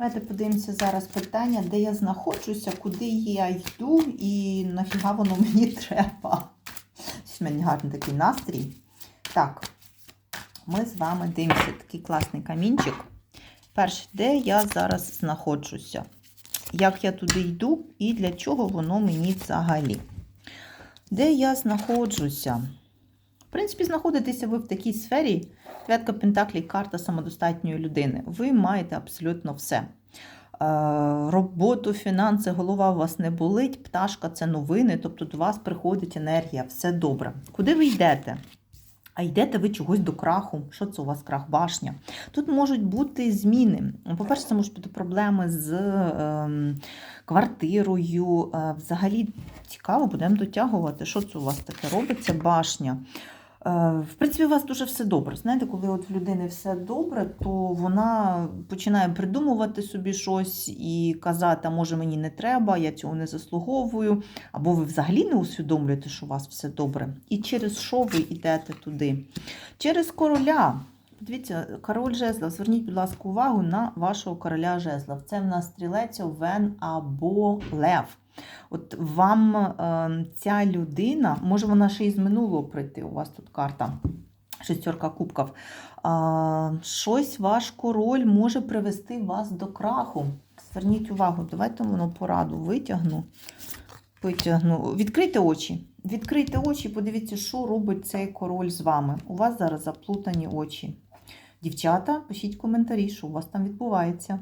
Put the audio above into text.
Давайте подивимося зараз питання, де я знаходжуся, куди я йду і нафіга воно мені треба. В мене гарний такий настрій. Так, ми з вами дивимося такий класний камінчик. Перше, де я зараз знаходжуся, як я туди йду і для чого воно мені взагалі. Де я знаходжуся? В принципі, знаходитеся ви в такій сфері. Дев'ятка Пентаклі, карта самодостатньої людини. Ви маєте абсолютно все. Е, Роботу, фінанси, голова у вас не болить, пташка це новини, тобто до вас приходить енергія, все добре. Куди ви йдете? А йдете ви чогось до краху. Що це у вас крах башня? Тут можуть бути зміни. По-перше, це можуть бути проблеми з ем, квартирою. Е, взагалі цікаво, будемо дотягувати. Що це у вас таке робиться? Башня. Е, В принципі, у вас дуже все добре. Знаєте, коли от в людини все добре, то вона починає придумувати собі щось і казати, а може мені не треба, я цього не заслуговую. Або ви взагалі не усвідомлюєте, що у вас все добре. І через що ви йдете туди? Через короля. Подивіться, король жезла. Зверніть, будь ласка, увагу на вашого короля жезла. Це в нас стрілець, овен або лев. От вам е, ця людина, може вона ще із минулого прийти, у вас тут карта. Шестерка кубків. Щось ваш король може привести вас до краху. Зверніть увагу, давайте воно пораду витягну. Витягну. Відкрийте очі. Відкрийте очі, подивіться, що робить цей король з вами. У вас зараз заплутані очі. Дівчата, пишіть коментарі, що у вас там відбувається.